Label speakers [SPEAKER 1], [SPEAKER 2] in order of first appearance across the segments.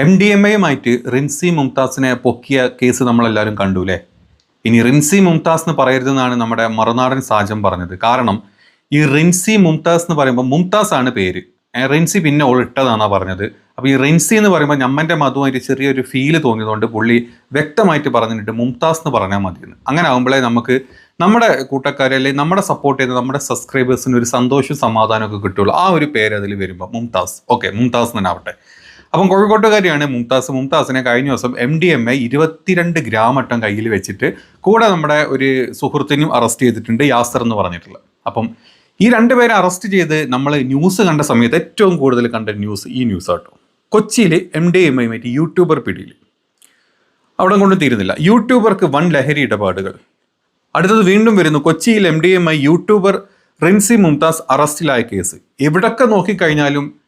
[SPEAKER 1] M D M എയുമായിട്ട് റിൻസി മുംതാസിനെ പൊക്കിയ കേസ് നമ്മളെല്ലാവരും കണ്ടു അല്ലേ ഇനി റിൻസി മുംതാസ് എന്ന് പറയരുതെന്നാണ് നമ്മുടെ മറുനാടൻ സാജം പറഞ്ഞത്. കാരണം ഈ റിൻസി മുംതാസ് എന്ന് പറയുമ്പോൾ മുംതാസ് ആണ് പേര് റിൻസി പിന്നെ ഓൾ ഇട്ടതാണെന്നാണ് പറഞ്ഞത്. അപ്പോൾ ഈ റിൻസി എന്ന് പറയുമ്പോൾ ഞമ്മന്റെ മധുവായിട്ട് ചെറിയൊരു ഫീൽ തോന്നിയതുകൊണ്ട് പുള്ളി വ്യക്തമായിട്ട് പറഞ്ഞിട്ട് മുംതാസ് എന്ന് പറഞ്ഞാൽ മതി അങ്ങനെ ആകുമ്പോഴേ നമുക്ക് നമ്മുടെ കൂട്ടക്കാരെ അല്ലെങ്കിൽ നമ്മുടെ സപ്പോർട്ട് ചെയ്ത് നമ്മുടെ സബ്സ്ക്രൈബേഴ്സിന് ഒരു സന്തോഷവും സമാധാനമൊക്കെ കിട്ടുള്ളൂ. ആ ഒരു പേര് അതിൽ വരുമ്പോൾ മുംതാസ്. ഓക്കെ മുംതാസ് തന്നെ ആവട്ടെ. അപ്പം കോഴിക്കോട്ടുകാരിയാണ് മുംതാസ്. മുംതാസിനെ കഴിഞ്ഞ ദിവസം എം ഡി എം എ ഇരുപത്തിരണ്ട് ഗ്രാം അട്ടം കയ്യിൽ വെച്ചിട്ട് കൂടെ നമ്മുടെ ഒരു സുഹൃത്തിനും അറസ്റ്റ് ചെയ്തിട്ടുണ്ട് യാസർ എന്ന് പറഞ്ഞിട്ടുള്ള അപ്പം ഈ രണ്ടുപേരെ അറസ്റ്റ് ചെയ്ത് നമ്മൾ ന്യൂസ് കണ്ട സമയത്ത് ഏറ്റവും കൂടുതൽ കണ്ട ന്യൂസ് ഈ ന്യൂസ് ആട്ടോ കൊച്ചിയിൽ M D M I YouTuber പിടിയിൽ അവിടെ കൊണ്ട് തീരുന്നില്ല. യൂട്യൂബർക്ക് വൻ ലഹരി ഇടപാടുകൾ. അടുത്തത് വീണ്ടും വരുന്നു. കൊച്ചിയിൽ M D M I YouTuber Rincy Mumtaz അറസ്റ്റിലായ കേസ് എവിടൊക്കെ നോക്കിക്കഴിഞ്ഞാലും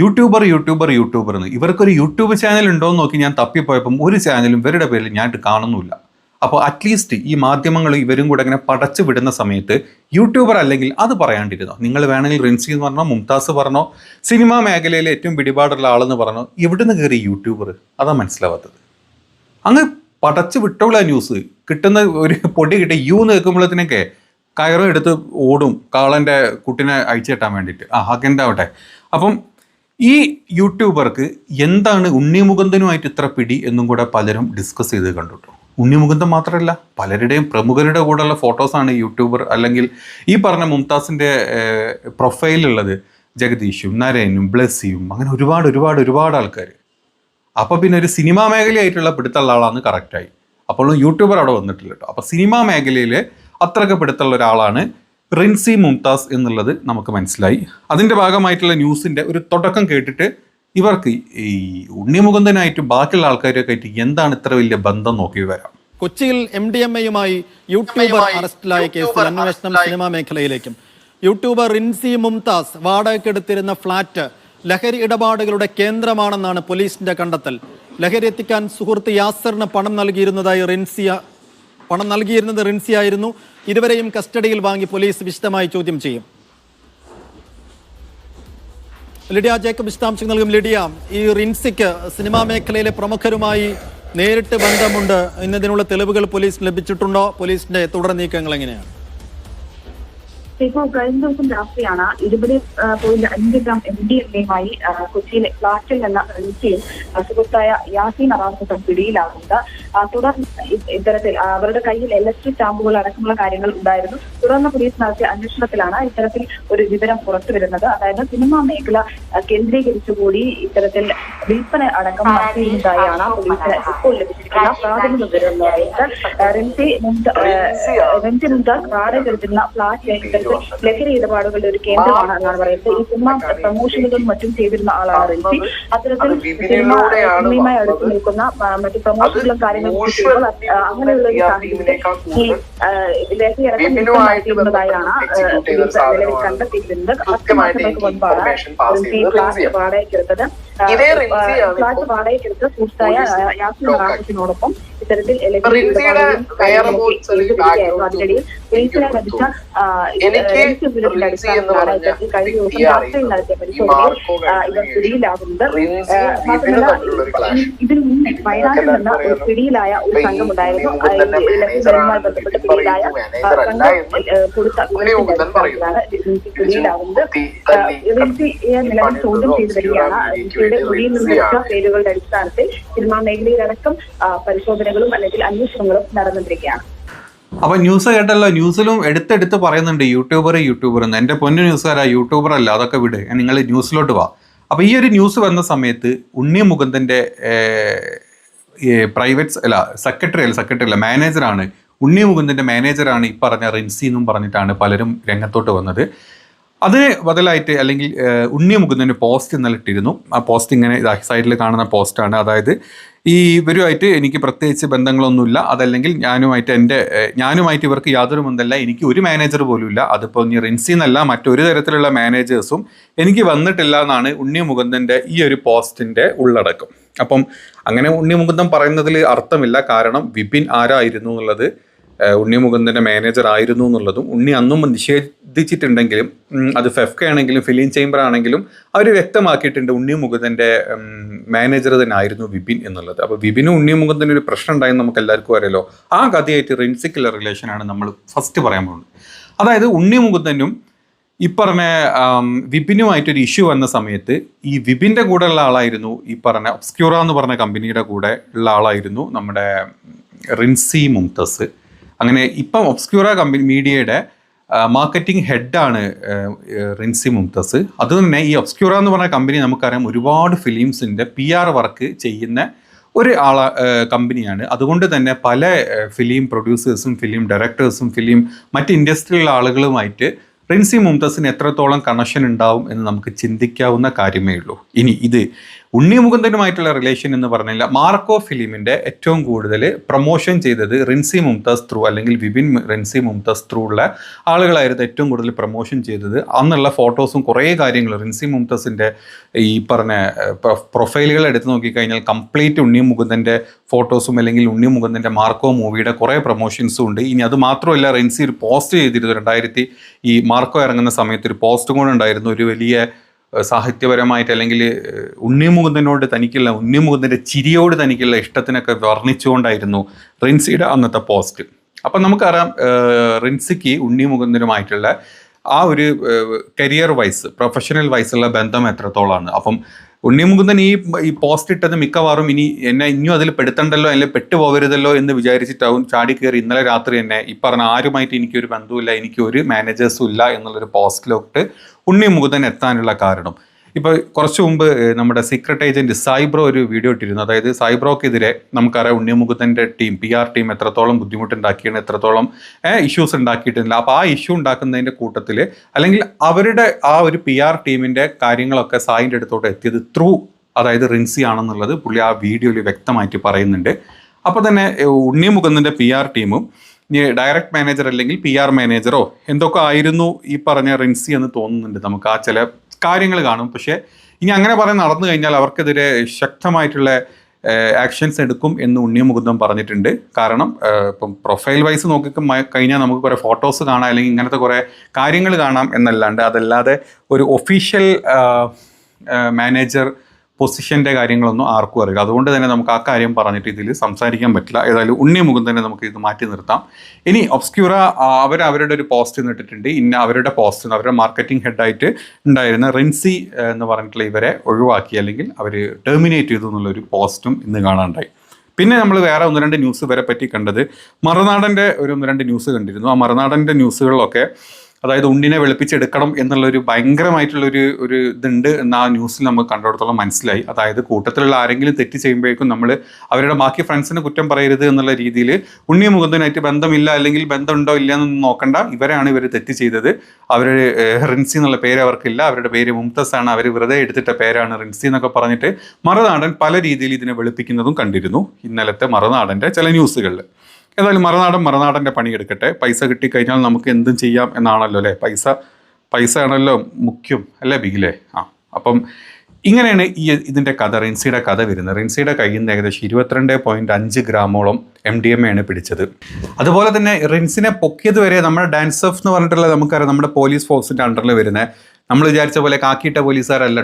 [SPEAKER 1] യൂട്യൂബർ യൂട്യൂബർ യൂട്യൂബർ എന്ന്. ഇവർക്കൊരു യൂട്യൂബ് ചാനൽ ഉണ്ടോ എന്ന് നോക്കി ഞാൻ തപ്പിപ്പോയപ്പം ഒരു ചാനലും ഇവരുടെ പേരിൽ ഞാൻ കാണുന്നില്ല അപ്പോൾ അറ്റ്ലീസ്റ്റ് ഈ മാധ്യമങ്ങൾ ഇവരും കൂടെ ഇങ്ങനെ പടച്ചു വിടുന്ന സമയത്ത് യൂട്യൂബർ അല്ലെങ്കിൽ അത് പറയാണ്ടിരുന്നോ. നിങ്ങൾ വേണമെങ്കിൽ റിൻസി എന്ന് പറഞ്ഞോ മുംതാസ് പറഞ്ഞോ സിനിമാ മേഖലയിലെ ഏറ്റവും പിടിപാടുള്ള ആളെന്ന് പറഞ്ഞോ ഇവിടുന്ന് കയറി യൂട്യൂബർ. അതാ മനസ്സിലാവാത്തത്. അങ്ങ് പടച്ചു വിട്ടുള്ള ന്യൂസ് കിട്ടുന്ന ഒരു പൊടി കിട്ടി യു നിൽക്കുമ്പോഴത്തേനൊക്കെ കയറും എടുത്ത് ഓടും കാളന്റെ കുട്ടിനെ അയച്ചു കെട്ടാൻ വേണ്ടിയിട്ട്. ആ ഹകന്റെ ആവട്ടെ അപ്പം ഈ യൂട്യൂബർക്ക് എന്താണ് ഉണ്ണിമുകുന്ദനുമായിട്ട് ഇത്ര പിടി എന്നും കൂടെ പലരും ഡിസ്കസ് ചെയ്ത് കണ്ടുട്ടോ ഉണ്ണിമുകുന്ദൻ മാത്രമല്ല പലരുടെയും പ്രമുഖരുടെ കൂടെയുള്ള ഫോട്ടോസാണ് യൂട്യൂബർ അല്ലെങ്കിൽ ഈ പറഞ്ഞ മുംതാസിന്റെ പ്രൊഫൈലുള്ളത് ജഗദീഷും നരേനും ബ്ലസ്സിയും അങ്ങനെ ഒരുപാട് ഒരുപാട് ഒരുപാട് ആൾക്കാർ അപ്പോൾ പിന്നെ ഒരു സിനിമാ മേഖലയായിട്ടുള്ള പിടുത്തുള്ള ആളാണ് കറക്റ്റായി അപ്പോൾ യൂട്യൂബർ അവിടെ വന്നിട്ടില്ല കേട്ടോ. അപ്പോൾ സിനിമാ മേഖലയിൽ അത്രയൊക്കെ പിടുത്തുള്ള ഒരാളാണ് റിൻസി മുംതാസ് എന്നുള്ളത് നമുക്ക് മനസ്സിലായി. അതിന്റെ ഭാഗമായിട്ടുള്ള ന്യൂസിന്റെ ഒരു തുടക്കം കേട്ടിട്ട് ഇവർക്ക് ഈ ഉണ്ണിമുകുന്ദനായിട്ട് ബാക്കിയുള്ള ആൾക്കാരൊക്കെ ആയിട്ട് എന്താണ് ഇത്ര വലിയ ബന്ധം നോക്കി വരാം.
[SPEAKER 2] കൊച്ചിയിൽ എം ഡി എം എയുമായി യൂട്യൂബർ അറസ്റ്റിലായ കേസിൽ അന്വേഷണം സിനിമാ മേഖലയിലേക്കും. യൂട്യൂബർ റിൻസി മുംതാസ് വാടകയ്ക്കെടുത്തിരുന്ന ഫ്ളാറ്റ് ലഹരി ഇടപാടുകളുടെ കേന്ദ്രമാണെന്നാണ് പോലീസിന്റെ കണ്ടെത്തൽ. ലഹരി എത്തിക്കാൻ സുഹൃത്ത് യാസറിന് പണം നൽകിയിരുന്നതായി റിൻസിയ പണം നൽകിയിരുന്നത് റിൻസി ആയിരുന്നു ഇരുവരെയും കസ്റ്റഡിയിൽ വാങ്ങി പോലീസ് വിശദമായി ചോദ്യം ചെയ്യും. ലിഡിയ ജേക്കബ് വിശദാംശം നൽകും. ലിഡിയ ഈ റിൻസിക്ക് സിനിമാ മേഖലയിലെ പ്രമുഖരുമായി നേരിട്ട് ബന്ധമുണ്ട്. എന്നതിനുള്ള തെളിവുകൾ പോലീസ് ലഭിച്ചിട്ടുണ്ടോ? പോലീസിന്റെ തുടർ നീക്കങ്ങൾ എങ്ങനെയാണ്?
[SPEAKER 3] ഇപ്പോൾ കഴിഞ്ഞ ദിവസം രാത്രിയാണ് ഇരുപത് പോയിന്റ് അഞ്ച് ഗ്രാം എം ഡി എം എയുമായി കൊച്ചിയിലെ ഫ്ളാറ്റിൽ നിന്ന് ആ, സുഹൃത്തായ യാസീൻ അറാഫത്തും പിടിയിലാകുന്നത്. തുടർന്ന് ഇത്തരത്തിൽ അവരുടെ കയ്യിൽ എൽ എസ് ടി സ്റ്റാമ്പുകൾ അടക്കമുള്ള കാര്യങ്ങൾ ഉണ്ടായിരുന്നു. തുടർന്ന് പോലീസ് നടത്തിയ അന്വേഷണത്തിലാണ് ഇത്തരത്തിൽ ഒരു വിവരം പുറത്തു വരുന്നത്. അതായത് സിനിമാ മേഖല കേന്ദ്രീകരിച്ചുകൂടി ഇത്തരത്തിൽ വിൽപ്പന അടക്കം നടത്തിയതായാണ് പോലീസിന് ഇപ്പോൾ ലഭിച്ചിരിക്കുന്ന പ്രാഥമിക വിവരം എന്ന് പറയുന്നത് റിൻസി മുംതാസ് വാടക എടുത്തിരുന്ന ഫ്ളാറ്റ് ലഹരി ഇടപാടുകളുടെ ഒരു കേന്ദ്രമാണ് എന്നാണ് പറയുന്നത്. ഈ സിനിമ പ്രമോഷനുകളും മറ്റും ചെയ്തിരുന്ന ആളാണ് റിൻസി. അത്തരത്തിൽ സിനിമ സിനിമയുമായി അടുത്ത് നിൽക്കുന്ന മറ്റു പ്രമോഷനുകളും കാര്യങ്ങളും ചെയ്യുമ്പോൾ അങ്ങനെയുള്ള ഒരു സാഹചര്യത്തിൽ ഈ ലഹരി ഇറക്കം വ്യക്തമാക്കിയിരുന്നതായാണ് നിലവിൽ കണ്ടെത്തിയിരുന്നത് പത്ത് മാസങ്ങൾക്ക് മുൻപാണ് റിൻസി ക്ലാസ് വാടകയ്ക്കെടുത്തത്
[SPEAKER 4] ഇതേ റിൻസിയാണ്
[SPEAKER 3] ഇത്തരത്തിൽ ഇതിനു മുന്നേ വയനാട്ടിൽ നിന്ന് ഒരു പിടിയിലായ ഒരു
[SPEAKER 4] സംഘമുണ്ടായിരുന്നു.
[SPEAKER 3] ലഹരിയുമായി ബന്ധപ്പെട്ട് പിടിയിലായ കൊടുത്ത വിവരത്തിന്റെ നിലവിൽ ചോദ്യം ചെയ്തു വരികയാണ് റിൻസിയുടെ ഉള്ളിൽ നിന്നുള്ള പേരുകളുടെ അടിസ്ഥാനത്തിൽ സിനിമാ മേഖലയിലടക്കം പരിശോധനകളും അല്ലെങ്കിൽ അന്വേഷണങ്ങളും നടന്നുകൊണ്ടിരിക്കുകയാണ്.
[SPEAKER 1] അപ്പൊ ന്യൂസ് കേട്ടല്ലോ ന്യൂസിലും എടുത്തെടുത്ത് പറയുന്നുണ്ട് യൂട്യൂബർ യൂട്യൂബർ എന്ന്. എന്റെ പൊന്നു ന്യൂസുകാരാ യൂട്യൂബർ അല്ല അതൊക്കെ വിട്. നിങ്ങൾ ന്യൂസിലോട്ട് വാ. അപ്പൊ ഈ ഒരു ന്യൂസ് വന്ന സമയത്ത് ഉണ്ണി മുകുന്ദന്റെ പ്രൈവറ്റ് അല്ല സെക്രട്ടറി അല്ല സെക്രട്ടറി അല്ല മാനേജറാണ് ഉണ്ണി മുകുന്ദന്റെ മാനേജറാണ് ഈ പറഞ്ഞ റിൻസി എന്നും പറഞ്ഞിട്ടാണ് പലരും രംഗത്തോട്ട് വന്നത്. അതിന് ബദലായിട്ട് അല്ലെങ്കിൽ ഉണ്ണി മുകുന്ദന് പോസ്റ്റ് ഇന്നലെ ഇട്ടിരുന്നു. ആ പോസ്റ്റ് ഇങ്ങനെ സൈഡിൽ കാണുന്ന പോസ്റ്റാണ് അതായത് ഈ ഇവരുമായിട്ട് എനിക്ക് പ്രത്യേകിച്ച് ബന്ധങ്ങളൊന്നുമില്ല. അതല്ലെങ്കിൽ ഞാനുമായിട്ട് എന്റെ ഞാനുമായിട്ട് ഇവർക്ക് യാതൊരു ബന്ധമല്ല. എനിക്ക് ഒരു മാനേജർ പോലും ഇല്ല അതിപ്പോൾ ഇനി റിൻസി എന്നല്ല മറ്റൊരു തരത്തിലുള്ള മാനേജേഴ്സും എനിക്ക് വന്നിട്ടില്ല എന്നാണ് ഉണ്ണി മുകുന്ദന്റെ ഈ ഒരു പോസ്റ്റിന്റെ ഉള്ളടക്കം. അപ്പം അങ്ങനെ ഉണ്ണി മുകുന്ദൻ പറയുന്നതിൽ അർത്ഥമില്ല. കാരണം വിപിൻ ആരായിരുന്നു എന്നുള്ളത് ഉണ്ണി മുകുന്ദന്റെ മാനേജർ ആയിരുന്നു എന്നുള്ളതും ഉണ്ണി അന്നും നിഷേധിച്ചിട്ടുണ്ടെങ്കിലും അത് ഫെഫ്ക ആണെങ്കിലും ഫിലിം ചേംബർ ആണെങ്കിലും അവർ വ്യക്തമാക്കിയിട്ടുണ്ട് ഉണ്ണി മുകുന്ദന്റെ മാനേജർ തന്നെ ആയിരുന്നു വിപിൻ എന്നുള്ളത്. അപ്പോൾ വിപിനും ഉണ്ണി മുകുന്ദനും ഒരു പ്രശ്നം ഉണ്ടായെന്ന് നമുക്ക് എല്ലാവർക്കും അറിയാലോ. ആ കഥയായിട്ട് റിൻസിക്കുള്ള റിലേഷനാണ് നമ്മൾ ഫസ്റ്റ് പറയാൻ പോകുന്നത്. അതായത് ഉണ്ണി മുകുന്ദനും ഈ പറഞ്ഞ വിപിനുമായിട്ടൊരു ഇഷ്യൂ വന്ന സമയത്ത് ഈ വിപിന്റെ കൂടെ ഉള്ള ആളായിരുന്നു ഈ പറഞ്ഞ ഒബ്സ്ക്യൂറ എന്ന് പറഞ്ഞ കമ്പനിയുടെ കൂടെ ഉള്ള ആളായിരുന്നു നമ്മുടെ റിൻസി മുംതസ്. അങ്ങനെ ഇപ്പം ഒബ്സ്ക്യൂറ കമ്പനി മീഡിയയുടെ മാർക്കറ്റിംഗ് ഹെഡാണ് റിൻസി മുംതസ്. അതുതന്നെ ഈ ഒബ്സ്ക്യൂറ എന്ന് പറഞ്ഞ കമ്പനി നമുക്കറിയാം ഒരുപാട് ഫിലിംസിന്റെ പി ആർ വർക്ക് ചെയ്യുന്ന ഒരു ആള കമ്പനിയാണ്. അതുകൊണ്ട് തന്നെ പല ഫിലിം പ്രൊഡ്യൂസേഴ്സും ഫിലിം ഡയറക്ടേഴ്സും ഫിലിം മറ്റ് ഇൻഡസ്ട്രിയിലുള്ള ആളുകളുമായിട്ട് റിൻസി മുംതസിന് എത്രത്തോളം കണക്ഷൻ ഉണ്ടാവും എന്ന് നമുക്ക് ചിന്തിക്കാവുന്ന കാര്യമേ ഉള്ളൂ. ഇനി ഇത് ഉണ്ണി മുകുന്ദനുമായിട്ടുള്ള റിലേഷൻ എന്ന് പറഞ്ഞാൽ മാർക്കോ ഫിലിമിന്റെ ഏറ്റവും കൂടുതൽ പ്രൊമോഷൻ ചെയ്തത് റിൻസി മുംതാസ് ത്രൂ അല്ലെങ്കിൽ വിപിൻ റിൻസി മുംതാസ് ത്രൂ ഉള്ള ആളുകളായിരുന്നു ഏറ്റവും കൂടുതൽ പ്രൊമോഷൻ ചെയ്തത്. അന്നുള്ള ഫോട്ടോസും കുറേ കാര്യങ്ങൾ റിൻസി മുംതാസിന്റെ ഈ പറഞ്ഞ പ്രൊഫൈലുകൾ എടുത്ത് നോക്കിക്കഴിഞ്ഞാൽ കംപ്ലീറ്റ് ഉണ്ണി മുകുന്ദന്റെ ഫോട്ടോസും അല്ലെങ്കിൽ ഉണ്ണി മുകുന്ദന്റെ മാർക്കോ മൂവിയുടെ കുറേ പ്രൊമോഷൻസും ഉണ്ട്. ഇനി അത് മാത്രമല്ല റിൻസി ഒരു പോസ്റ്റ് ചെയ്തിരുന്നു. രണ്ടായിരത്തി ഈ മാർക്കോ ഇറങ്ങുന്ന സമയത്ത് ഒരു പോസ്റ്റും കൂടെ ഉണ്ടായിരുന്നു. ഒരു വലിയ സാഹിത്യപരമായിട്ട് അല്ലെങ്കിൽ ഉണ്ണിമുകുന്ദനോട് തനിക്കുള്ള ഉണ്ണിമുകുന്ദന്റെ ചിരിയോട് തനിക്കുള്ള ഇഷ്ടത്തിനൊക്കെ വർണിച്ചുകൊണ്ടായിരുന്നു റിൻസിയുടെ അന്നത്തെ പോസ്റ്റ്. അപ്പം നമുക്കറിയാം റിൻസിക്ക് ഉണ്ണിമുകുന്ദനുമായിട്ടുള്ള ആ ഒരു കരിയർ വൈസ് പ്രൊഫഷണൽ വൈസുള്ള ബന്ധം എത്രത്തോളമാണ് അപ്പം ഉണ്ണി മുകുന്ദൻ ഈ ഈ പോസ്റ്റ് ഇട്ടത് മിക്കവാറും ഇനി എന്നെ ഇനിയും അതിൽ പെടുത്തണ്ടല്ലോ അല്ലെങ്കിൽ പെട്ടുപോകരുതല്ലോ എന്ന് വിചാരിച്ചിട്ടാവും ചാടി കയറി ഇന്നലെ രാത്രി തന്നെ ഈ പറഞ്ഞ ആരുമായിട്ട് എനിക്കൊരു ബന്ധവുമില്ല എനിക്ക് ഒരു മാനേജേഴ്സും ഇല്ല എന്നുള്ളൊരു പോസ്റ്റിലോട്ട് ഉണ്ണിമുകുന്ദൻ എത്താനുള്ള കാരണം. ഇപ്പോൾ കുറച്ചു മുമ്പ് നമ്മുടെ സീക്രട്ട് ഏജന്റ് സൈബ്രോ ഒരു വീഡിയോ ഇട്ടിരുന്നു. അതായത് സൈബ്രോക്കെതിരെ നമുക്കറിയാം ഉണ്ണിമുഖത്തിന്റെ ടീം പി ആർ ടീം എത്രത്തോളം ബുദ്ധിമുട്ടുണ്ടാക്കിയാണ് എത്രത്തോളം ഇഷ്യൂസ് ഉണ്ടാക്കിയിട്ടില്ല അപ്പോൾ ആ ഇഷ്യൂ ഉണ്ടാക്കുന്നതിന്റെ കൂട്ടത്തിൽ അല്ലെങ്കിൽ അവരുടെ ആ ഒരു പി ആർ ടീമിന്റെ കാര്യങ്ങളൊക്കെ സായിന്റെ അടുത്തോട്ട് എത്തിയത് ത്രൂ അതായത് റിൻസി ആണെന്നുള്ളത് പുള്ളി ആ വീഡിയോയിൽ വ്യക്തമായിട്ട് പറയുന്നുണ്ട്. അപ്പോൾ തന്നെ ഉണ്ണിമുഖത്തിന്റെ പി ആർ ടീമും ഡയറക്റ്റ് മാനേജർ അല്ലെങ്കിൽ പി ആർ മാനേജറോ എന്തൊക്കെ ആയിരുന്നു ഈ പറഞ്ഞ റിൻസി എന്ന് തോന്നുന്നുണ്ട് നമുക്ക്. ആ ചില കാര്യങ്ങൾ കാണും. പക്ഷേ ഇനി അങ്ങനെ പറയാൻ നടന്നു കഴിഞ്ഞാൽ അവർക്കെതിരെ ശക്തമായിട്ടുള്ള ആക്ഷൻസ് എടുക്കും എന്ന് ഉണ്ണി മുകുന്ദം പറഞ്ഞിട്ടുണ്ട്. കാരണം ഇപ്പം പ്രൊഫൈൽ വൈസ് നോക്കി കഴിഞ്ഞാൽ നമുക്ക് കുറേ ഫോട്ടോസ് കാണാം അല്ലെങ്കിൽ ഇങ്ങനത്തെ കുറേ കാര്യങ്ങൾ കാണാം എന്നല്ലാണ്ട് അതല്ലാതെ ഒരു ഒഫീഷ്യൽ മാനേജർ പൊസിഷന്റെ കാര്യങ്ങളൊന്നും ആർക്കും അറിയില്ല. അതുകൊണ്ട് തന്നെ നമുക്ക് ആ കാര്യം പറഞ്ഞിട്ട് ഇതിൽ സംസാരിക്കാൻ പറ്റില്ല. ഏതായാലും ഉണ്ണി മുകുന്ദനെ നമുക്ക് ഇത് മാറ്റി നിർത്താം. ഇനി ഒബ്സ്ക്യൂറ അവർ അവരുടെ ഒരു പോസ്റ്റ് ഇട്ടിട്ടുണ്ട്. ഇന്ന അവരുടെ പോസ്റ്റ് അവരുടെ മാർക്കറ്റിംഗ് ഹെഡായിട്ട് ഉണ്ടായിരുന്ന റിൻസി എന്ന് പറഞ്ഞിട്ടുള്ള ഇവരെ ഒഴിവാക്കി അല്ലെങ്കിൽ അവർ ടെർമിനേറ്റ് ചെയ്തു എന്നുള്ളൊരു പോസ്റ്റും ഇന്ന് കാണാണ്ടായി പിന്നെ നമ്മൾ വേറെ ഒന്ന് രണ്ട് ന്യൂസ് വരെ പറ്റി കണ്ടത് മറുനാടന്റെ ഒരു ഒന്ന് രണ്ട് ന്യൂസ് കണ്ടിരുന്നു. ആ മറുനാടന്റെ ന്യൂസുകളിലൊക്കെ അതായത് ഉണ്ണിനെ വെളുപ്പിച്ചെടുക്കണം എന്നുള്ളൊരു ഭയങ്കരമായിട്ടുള്ളൊരു ഒരു ഇതുണ്ട് എന്ന് ആ ന്യൂസിൽ നമുക്ക് കണ്ടിടത്തോളം മനസ്സിലായി. അതായത് കൂട്ടത്തിലുള്ള ആരെങ്കിലും തെറ്റ് ചെയ്യുമ്പോഴേക്കും നമ്മൾ അവരുടെ ബാക്കി ഫ്രണ്ട്സിനെ കുറ്റം പറയരുത് എന്നുള്ള രീതിയിൽ ഉണ്ണി മുകുന്ദനായിട്ട് ബന്ധമില്ല അല്ലെങ്കിൽ ബന്ധമുണ്ടോ ഇല്ല എന്നൊന്നും നോക്കണ്ട. ഇവരാണ് ഇവർ തെറ്റ് ചെയ്തത്. അവർ റിൻസി എന്നുള്ള പേര് അവർക്കില്ല. അവരുടെ പേര് മുംതസ് ആണ്. അവർ വെറുതെ എടുത്തിട്ട പേരാണ് റിൻസി എന്നൊക്കെ പറഞ്ഞിട്ട് മറുനാടൻ പല രീതിയിൽ ഇതിനെ വെളുപ്പിക്കുന്നതും കണ്ടിരുന്നു. ഇന്നലത്തെ മറുനാടന്റെ ചില ന്യൂസുകളിൽ ഏതായാലും മറുനാടൻ മറുനാടന്റെ പണിയെടുക്കട്ടെ പൈസ കിട്ടിക്കഴിഞ്ഞാൽ നമുക്ക് എന്തും ചെയ്യാം എന്നാണല്ലോ അല്ലേ? പൈസ പൈസ ആണല്ലോ മുഖ്യം അല്ലേ ബിഗിലേ? ആ അപ്പം ഇങ്ങനെയാണ് ഈ ഇതിന്റെ കഥ റിൻസിയുടെ കഥ വരുന്നത്. റിൻസിയുടെ കയ്യിൽ നിന്ന് ഏകദേശം ഇരുപത്തിരണ്ട് പോയിന്റ് അഞ്ച് ഗ്രാമോളം എം ഡി എം ആണ് പിടിച്ചത്. അതുപോലെ തന്നെ റിൻസിനെ പൊക്കിയത് വരെ നമ്മുടെ ഡാൻസ് ഓഫ് എന്ന് പറഞ്ഞിട്ടുള്ള നമുക്കറിയാം നമ്മുടെ പോലീസ് ഫോഴ്സിന്റെ അണ്ടറിൽ വരുന്നത്. നമ്മൾ വിചാരിച്ച പോലെ കാക്കിയിട്ട പോലീസുകാരല്ല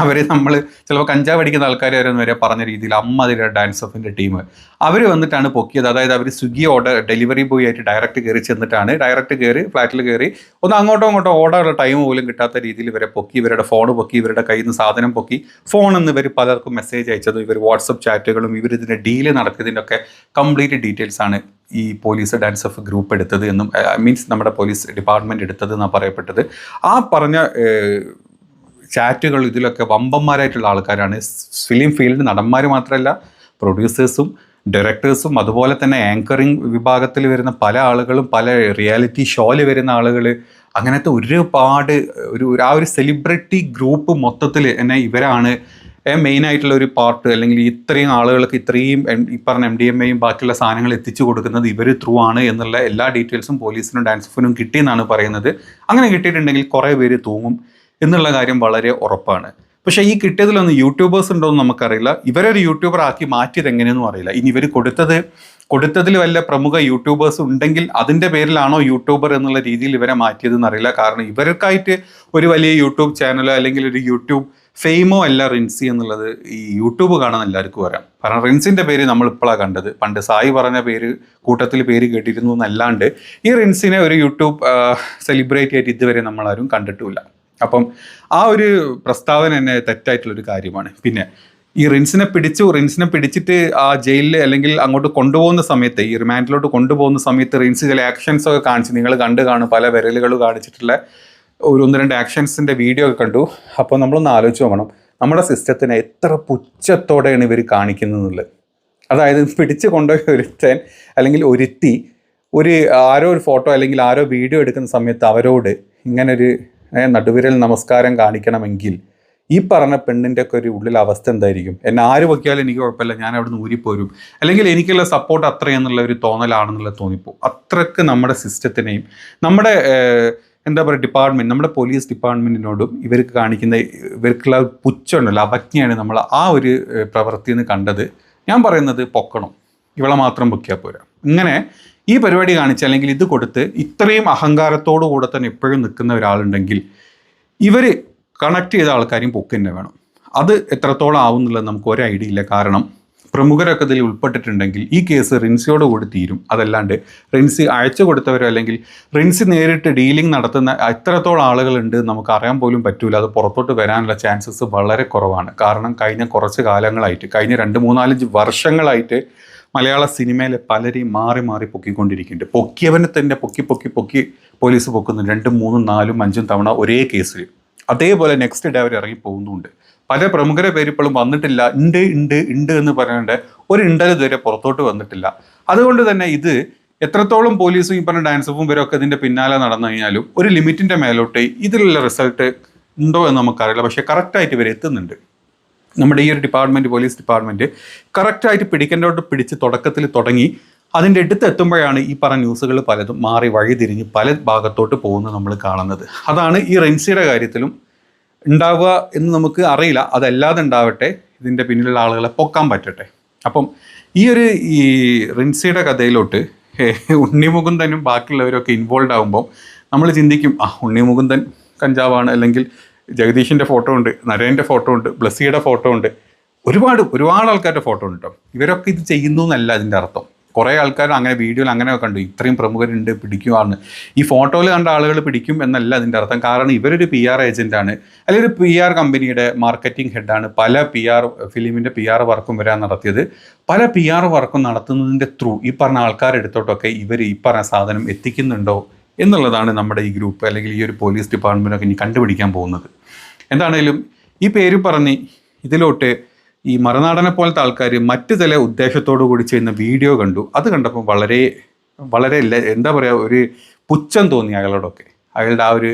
[SPEAKER 1] അവർ നമ്മൾ ചിലപ്പോൾ കഞ്ചാവ് അടിക്കുന്ന ആൾക്കാർ വരെ വരെ പറഞ്ഞ രീതിയിൽ അമ്മ അതിലെ ഡാൻസ് ഓഫിന്റെ ടീം അവർ വന്നിട്ടാണ് പൊക്കിയത്. അതായത് അവർ സ്വിഗ്ഗി ഓർഡർ ഡെലിവറി ബോയ് ആയിട്ട് ഡയറക്റ്റ് കയറി ചെന്നിട്ടാണ്. ഡയറക്റ്റ് കയറി ഫ്ലാറ്റിൽ കയറി ഒന്ന് അങ്ങോട്ടോ അങ്ങോട്ടോ ഓർഡറുള്ള ടൈം പോലും കിട്ടാത്ത രീതിയിൽ ഇവരെ പൊക്കി ഇവരുടെ ഫോൺ പൊക്കി ഇവരുടെ കയ്യിൽ നിന്ന് സാധനം പൊക്കി ഫോൺ എന്ന് ഇവർ പലർക്കും മെസ്സേജ് അയച്ചതും ഇവർ വാട്സപ്പ് ചാറ്റുകളും ഇവർ ഇതിന്റെ ഡീൽ നടക്കുന്നതിന്റെ ഒക്കെ കംപ്ലീറ്റ് ഡീറ്റെയിൽസ് ആണ് ഈ പോലീസ് ഡാൻസ് ഓഫ് ഗ്രൂപ്പ് എടുത്തത് എന്നും മീൻസ് നമ്മുടെ പോലീസ് ഡിപ്പാർട്ട്മെന്റ് എടുത്തത് എന്നാണ് പറയപ്പെട്ടത്. ആ പറഞ്ഞ ചാറ്റുകൾ ഇതിലൊക്കെ വമ്പന്മാരായിട്ടുള്ള ആൾക്കാരാണ്. ഫിലിം ഫീൽഡ് നടന്മാർ മാത്രമല്ല പ്രൊഡ്യൂസേഴ്സും ഡയറക്ടേഴ്സും അതുപോലെ തന്നെ ആങ്കറിങ് വിഭാഗത്തിൽ വരുന്ന പല ആളുകളും പല റിയാലിറ്റി ഷോയിൽ വരുന്ന ആളുകൾ അങ്ങനത്തെ ഒരുപാട് ഒരു ആ ഒരു സെലിബ്രിറ്റി ഗ്രൂപ്പ് മൊത്തത്തിൽ എന്നെ ഇവരാണ്. മെയിൻ ആയിട്ടുള്ള ഒരു പാർട്ട് അല്ലെങ്കിൽ ഇത്രയും ആളുകൾക്ക് ഇത്രയും ഈ പറഞ്ഞ എം ഡി എം എയും ബാക്കിയുള്ള സാധനങ്ങൾ എത്തിച്ചു കൊടുക്കുന്നത് ഇവർ ത്രൂ ആണ് എന്നുള്ള എല്ലാ ഡീറ്റെയിൽസും പോലീസിനും ഡാൻസ് ഫോനും കിട്ടിയെന്നാണ് പറയുന്നത്. അങ്ങനെ കിട്ടിയിട്ടുണ്ടെങ്കിൽ കുറേ പേര് തൂങ്ങും. എന്നുള്ള കാര്യം വളരെ ഉറപ്പാണ്. പക്ഷേ ഈ കിട്ടിയതിലൊന്നും യൂട്യൂബേഴ്സ് ഉണ്ടോ എന്ന് നമുക്കറിയില്ല ഇവരൊരു യൂട്യൂബർ ആക്കി മാറ്റിയത് എങ്ങനെയെന്നും അറിയില്ല. ഇനി ഇവർ കൊടുത്തത് കൊടുത്തതിൽ വല്ല പ്രമുഖ യൂട്യൂബേഴ്സ് ഉണ്ടെങ്കിൽ അതിന്റെ പേരിലാണോ യൂട്യൂബർ എന്നുള്ള രീതിയിൽ ഇവരെ മാറ്റിയതെന്ന് അറിയില്ല. കാരണം ഇവർക്കായിട്ട് ഒരു വലിയ യൂട്യൂബ് ചാനലോ അല്ലെങ്കിൽ ഒരു യൂട്യൂബ് ഫെയിമോ അല്ല റിൻസി എന്നുള്ളത് ഈ യൂട്യൂബ് കാണാൻ എല്ലാവർക്കും വരാം കാരണം റിൻസിന്റെ പേര് നമ്മൾ ഇപ്പോഴാണ് കണ്ടത്. പണ്ട് സായി പറഞ്ഞ പേര് കൂട്ടത്തിൽ പേര് കേട്ടിരുന്നു എന്നല്ലാണ്ട് ഈ റിൻസിനെ ഒരു യൂട്യൂബ് സെലിബ്രേറ്റ് ആയിട്ട് ഇതുവരെ നമ്മളാരും കണ്ടിട്ടുമില്ല. അപ്പം ആ ഒരു പ്രസ്താവന തന്നെ തെറ്റായിട്ടുള്ളൊരു കാര്യമാണ്. പിന്നെ ഈ റിൻസിനെ പിടിച്ചു റിൻസിനെ പിടിച്ചിട്ട് ആ ജയിലിൽ അല്ലെങ്കിൽ അങ്ങോട്ട് കൊണ്ടുപോകുന്ന സമയത്ത് ഈ റിമാൻഡിലോട്ട് കൊണ്ടുപോകുന്ന സമയത്ത് റിൻസ് ചില ആക്ഷൻസ് ഒക്കെ കാണിച്ച് നിങ്ങൾ കണ്ട് കാണും പല വിരലുകൾ കാണിച്ചിട്ടുള്ള ഒരു ഒന്ന് രണ്ട് ആക്ഷൻസിന്റെ വീഡിയോ ഒക്കെ കണ്ടു. അപ്പോൾ നമ്മളൊന്ന് ആലോചിച്ച് നോക്കണം. നമ്മുടെ സിസ്റ്റത്തിനെ എത്ര പുച്ഛത്തോടെയാണ് ഇവർ കാണിക്കുന്നതെന്നുള്ളത്. അതായത് പിടിച്ചു കൊണ്ടുപോയി ഒരുത്തൻ അല്ലെങ്കിൽ ഒരുത്തി ഒരു ആരോ ഒരു ഫോട്ടോ അല്ലെങ്കിൽ ആരോ വീഡിയോ എടുക്കുന്ന സമയത്ത് അവരോട് ഇങ്ങനൊരു നടുവിരൽ നമസ്കാരം കാണിക്കണമെങ്കിൽ ഈ പറഞ്ഞ പെണ്ണിന്റെ ഒക്കെ ഒരു ഉള്ളിൽ അവസ്ഥ എന്തായിരിക്കും? എന്നെ ആര് പൊക്കിയാലും എനിക്ക് കുഴപ്പമില്ല ഞാൻ അവിടെ നിന്ന് ഊരിപ്പോരും. അല്ലെങ്കിൽ എനിക്കുള്ള സപ്പോർട്ട് അത്രയെന്നുള്ള ഒരു തോന്നലാണെന്നുള്ള തോന്നിപ്പോ. അത്രയ്ക്ക് നമ്മുടെ സിസ്റ്റത്തിനെയും നമ്മുടെ എന്താ പറയുക ഡിപ്പാർട്ട്മെന്റ് നമ്മുടെ പോലീസ് ഡിപ്പാർട്ട്മെന്റിനോടും ഇവർക്ക് കാണിക്കുന്ന ഇവർക്കുള്ള പുച്ഛമുണ്ടല്ലോ അവജ്ഞയാണ് നമ്മൾ ആ ഒരു പ്രവൃത്തിയിൽ നിന്ന് കണ്ടത്. ഞാൻ പറയുന്നത് പൊക്കണം. ഇവളെ മാത്രം പൊക്കിയാൽ പോരാ. ഇങ്ങനെ ഈ പരിപാടി കാണിച്ച് അല്ലെങ്കിൽ ഇത് കൊടുത്ത് ഇത്രയും അഹങ്കാരത്തോടു കൂടെ തന്നെ എപ്പോഴും നിൽക്കുന്ന ഒരാളുണ്ടെങ്കിൽ ഇവർ കണക്ട് ചെയ്ത ആൾക്കാരും പൊക്ക് തന്നെ വേണം. അത് എത്രത്തോളം ആവും എന്നുള്ളത് നമുക്ക് ഒരു ഐഡിയ ഇല്ല. കാരണം പ്രമുഖരൊക്കെ ഇതിൽ ഉൾപ്പെട്ടിട്ടുണ്ടെങ്കിൽ ഈ കേസ് റിൻസിയോട് കൂടി തീരും. അതല്ലാണ്ട് റിൻസി അയച്ചു കൊടുത്തവരോ അല്ലെങ്കിൽ റിൻസി നേരിട്ട് ഡീലിംഗ് നടത്തുന്ന എത്രത്തോളം ആളുകളുണ്ട് നമുക്ക് അറിയാൻ പോലും പറ്റൂല. അത് പുറത്തോട്ട് വരാനുള്ള ചാൻസസ് വളരെ കുറവാണ്. കാരണം കഴിഞ്ഞ കുറച്ച് കാലങ്ങളായിട്ട് കഴിഞ്ഞ രണ്ട് മൂന്നാലഞ്ച് വർഷങ്ങളായിട്ട് മലയാള സിനിമയിലെ പലരെയും മാറി മാറി പൊക്കിക്കൊണ്ടിരിക്കുന്നുണ്ട്. പൊക്കിയവനെ തന്നെ പൊക്കി പൊക്കി പൊക്കി പോലീസ് പൊക്കുന്നു. രണ്ടും മൂന്നും നാലും അഞ്ചും തവണ ഒരേ കേസിൽ അതേപോലെ നെക്സ്റ്റ് ഡേ അവർ ഇറങ്ങി പോകുന്നുണ്ട്. പല പ്രമുഖരെ പേര് ഇപ്പോഴും വന്നിട്ടില്ല. ഉണ്ട് ഉണ്ട് ഉണ്ട് എന്ന് പറയുന്നുണ്ട് ഒരു ഇണ്ടൽ ഇതുവരെ പുറത്തോട്ട് വന്നിട്ടില്ല. അതുകൊണ്ട് തന്നെ ഇത് എത്രത്തോളം പോലീസും ഈ പറഞ്ഞ ഡാൻസപ്പും ഇവരൊക്കെ ഇതിന്റെ പിന്നാലെ നടന്നു കഴിഞ്ഞാലും ഒരു ലിമിറ്റിന്റെ മേലോട്ട് ഇതിലുള്ള റിസൾട്ട് ഉണ്ടോ എന്ന് നമുക്കറിയില്ല. പക്ഷേ കറക്റ്റായിട്ട് ഇവർ എത്തുന്നുണ്ട്. നമ്മുടെ ഈ ഒരു ഡിപ്പാർട്ട്മെന്റ് പോലീസ് ഡിപ്പാർട്ട്മെന്റ് കറക്റ്റായിട്ട് പിടിക്കേണ്ടോട്ട് പിടിച്ച് തുടക്കത്തിൽ തുടങ്ങി അതിന്റെ അടുത്ത് എത്തുമ്പോഴാണ് ഈ പറഞ്ഞ ന്യൂസുകൾ പലതും മാറി വഴിതിരിഞ്ഞ് പല ഭാഗത്തോട്ട് പോകുന്നത് നമ്മൾ കാണുന്നത്. അതാണ് ഈ റെൻസിയുടെ കാര്യത്തിലും ഉണ്ടാവുക എന്ന് നമുക്ക് അറിയില്ല. അതല്ലാതെ ഉണ്ടാവട്ടെ ഇതിന്റെ പിന്നിലുള്ള ആളുകളെ പൊക്കാൻ പറ്റട്ടെ. അപ്പം ഈ ഒരു ഈ റിൻസിയുടെ കഥയിലോട്ട് ഉണ്ണിമുകുന്ദനും ബാക്കിയുള്ളവരൊക്കെ ഇൻവോൾവ് ആകുമ്പോൾ നമ്മൾ ചിന്തിക്കും ആ ഉണ്ണിമുകുന്ദൻ കഞ്ചാവാണ് അല്ലെങ്കിൽ ജഗദീഷിന്റെ ഫോട്ടോ ഉണ്ട് നരേന്റെ ഫോട്ടോ ഉണ്ട് ബ്ലസ്സിയുടെ ഫോട്ടോ ഉണ്ട്. ഒരുപാട് ഒരുപാട് ആൾക്കാരുടെ ഫോട്ടോ ഉണ്ട് കേട്ടോ ഇവരൊക്കെ ഇത് ചെയ്യുന്നു എന്നല്ല അതിന്റെ അർത്ഥം. കുറേ ആൾക്കാർ അങ്ങനെ വീഡിയോയിൽ അങ്ങനെ കണ്ടു. ഇത്രയും പ്രമുഖരുണ്ട് പിടിക്കുവാണ് ഈ ഫോട്ടോയിൽ കണ്ട ആളുകൾ പിടിക്കും എന്നല്ല അതിന്റെ അർത്ഥം. കാരണം ഇവരൊരു പി ആർ ഏജന്റാണ് അല്ലെങ്കിൽ ഒരു പി ആർ കമ്പനിയുടെ മാർക്കറ്റിംഗ് ഹെഡാണ് പല പി ആർ ഫിലിമിന്റെ പി ആർ വർക്കും വരാൻ നടത്തിയത്. പല പി ആർ വർക്കും നടത്തുന്നതിന്റെ ത്രൂ ഈ പറഞ്ഞ ആൾക്കാരെടുത്തോട്ടൊക്കെ ഇവർ ഈ പറഞ്ഞ സാധനം എത്തിക്കുന്നുണ്ടോ എന്നുള്ളതാണ് നമ്മുടെ ഈ ഗ്രൂപ്പ് അല്ലെങ്കിൽ ഈ ഒരു പോലീസ് ഡിപ്പാർട്ട്മെന്റൊക്കെ ഇനി കണ്ടുപിടിക്കാൻ പോകുന്നത്. എന്താണേലും ഈ പേര് പറഞ്ഞ് ഇതിലോട്ട് ഈ മറുനാടനെ പോലത്തെ ആൾക്കാർ മറ്റു ചില ഉദ്ദേശത്തോടു കൂടി ചെയ്യുന്ന വീഡിയോ കണ്ടു. അത് കണ്ടപ്പോൾ വളരെ വളരെ എന്താ പറയുക ഒരു പുച്ഛം തോന്നി അയാളോടൊക്കെ. അയാളുടെ ആ ഒരു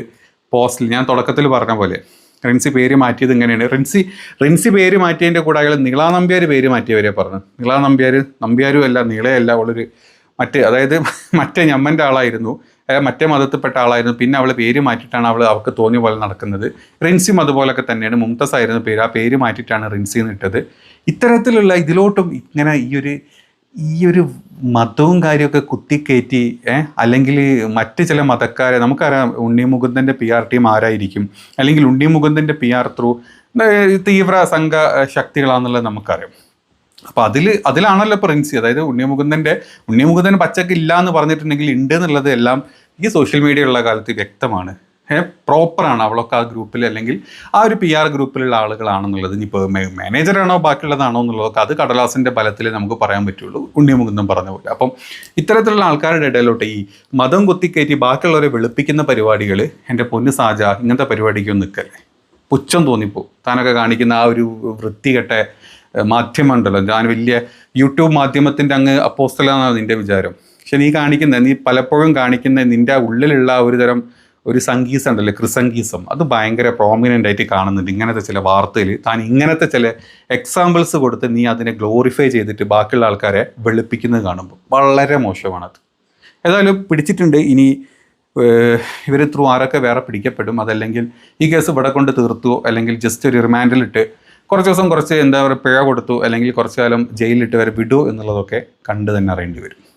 [SPEAKER 1] പോസ്റ്റിൽ ഞാൻ തുടക്കത്തിൽ പറഞ്ഞ പോലെ റിൻസി പേര് മാറ്റിയത് ഇങ്ങനെയാണ്. റിൻസി റിൻസി പേര് മാറ്റിയതിന്റെ കൂടെ അയാൾ നീളാ നമ്പ്യാർ പേര് മാറ്റിയവരെ പറഞ്ഞു. നീളാ നമ്പ്യാർ നമ്പ്യാരും അല്ല നീളയല്ല അവളൊരു മറ്റേ അതായത് മറ്റേ ഞമ്മന്റെ ആളായിരുന്നു. മറ്റേ മതത്തിൽപ്പെട്ട ആളായിരുന്നു. പിന്നെ അവൾ പേര് മാറ്റിയിട്ടാണ് അവൾ അവൾക്ക് തോന്നിയ പോലെ നടക്കുന്നത്. റിൻസിയും അതുപോലൊക്കെ തന്നെയാണ്. മുംതസ് ആയിരുന്നു പേര്. ആ പേര് മാറ്റിയിട്ടാണ് റിൻസി എന്ന് ഇട്ടത്. ഇത്തരത്തിലുള്ള ഇതിലോട്ടും ഇങ്ങനെ ഈ ഒരു ഈ ഒരു മതവും കാര്യമൊക്കെ കുത്തിക്കയറ്റി അല്ലെങ്കിൽ മറ്റ് ചില മതക്കാരെ നമുക്കറിയാം ഉണ്ണി മുകുന്ദന്റെ പി ആർ ടീം ആരായിരിക്കും? അല്ലെങ്കിൽ ഉണ്ണി മുകുന്ദന്റെ പി ആർ ത്രൂ തീവ്ര സംഘ ശക്തികളാണെന്നുള്ളത് നമുക്കറിയാം. അപ്പൊ അതിൽ അതിലാണല്ലോ പ്രിൻസി അതായത് ഉണ്ണിമുകുന്ദന്റെ ഉണ്ണിമുകുന്ദൻ പച്ചക്ക് ഇല്ല എന്ന് പറഞ്ഞിട്ടുണ്ടെങ്കിൽ ഉണ്ട് എന്നുള്ളത് എല്ലാം ഈ സോഷ്യൽ മീഡിയ ഉള്ള കാലത്ത് വ്യക്തമാണ്. പ്രോപ്പറാണ് അവളൊക്കെ ആ ഗ്രൂപ്പിൽ അല്ലെങ്കിൽ ആ ഒരു പി ആർ ഗ്രൂപ്പിലുള്ള ആളുകളാണെന്നുള്ളത്. ഇനിയിപ്പോൾ മാനേജറാണോ ബാക്കിയുള്ളതാണോ എന്നുള്ളതൊക്കെ അത് കടലാസിന്റെ ബലത്തിൽ നമുക്ക് പറയാൻ പറ്റുള്ളൂ. ഉണ്ണിമുകുന്ദം പറഞ്ഞ പോലെ. അപ്പം ഇത്തരത്തിലുള്ള ആൾക്കാരുടെ ഇടയിലോട്ട് ഈ മതം കുത്തിക്കയറ്റി ബാക്കിയുള്ളവരെ വെളുപ്പിക്കുന്ന പരിപാടികൾ എന്റെ പൊന്ന് സാജ ഇങ്ങനത്തെ പരിപാടിക്കൊന്നും നിൽക്കല്ലേ? പുച്ഛം തോന്നിപ്പോ താനൊക്കെ കാണിക്കുന്ന ആ ഒരു വൃത്തികെട്ട ഏഹ്, മാധ്യമം ഉണ്ടല്ലോ ഞാൻ വലിയ യൂട്യൂബ് മാധ്യമത്തിന്റെ അങ്ങ് അപ്പോസ്റ്റലാണെന്നാണ് നിന്റെ വിചാരം. പക്ഷെ നീ കാണിക്കുന്ന നീ പലപ്പോഴും കാണിക്കുന്ന നിന്റെ ഉള്ളിലുള്ള ഒരു തരം ഒരു സംഗീസം ഉണ്ടല്ലോ കൃസംഗീസം. അത് ഭയങ്കര പ്രോമിനന്റ് ആയിട്ട് കാണുന്നുണ്ട്. ഇങ്ങനത്തെ ചില വാർത്തയിൽ താൻ ഇങ്ങനത്തെ ചില എക്സാമ്പിൾസ് കൊടുത്ത് നീ അതിനെ ഗ്ലോറിഫൈ ചെയ്തിട്ട് ബാക്കിയുള്ള ആൾക്കാരെ വെളുപ്പിക്കുന്നത് കാണുമ്പോൾ വളരെ മോശമാണത് ഏതായാലും പിടിച്ചിട്ടുണ്ട്. ഇനി ഇവർ ത്രൂ ആരൊക്കെ വേറെ പിടിക്കപ്പെടും? അതല്ലെങ്കിൽ ഈ കേസ് ഇവിടെ കൊണ്ട് തീർത്തു അല്ലെങ്കിൽ ജസ്റ്റ് ഒരു റിമാൻഡിലിട്ട് കുറച്ച് ദിവസം കുറച്ച് എന്താ പറയുക പിഴ കൊടുത്തു അല്ലെങ്കിൽ കുറച്ച് കാലം ജയിലിലിട്ട് വരെ വിടൂ എന്നുള്ളതൊക്കെ കണ്ടു തന്നെ അറിയേണ്ടി വരും.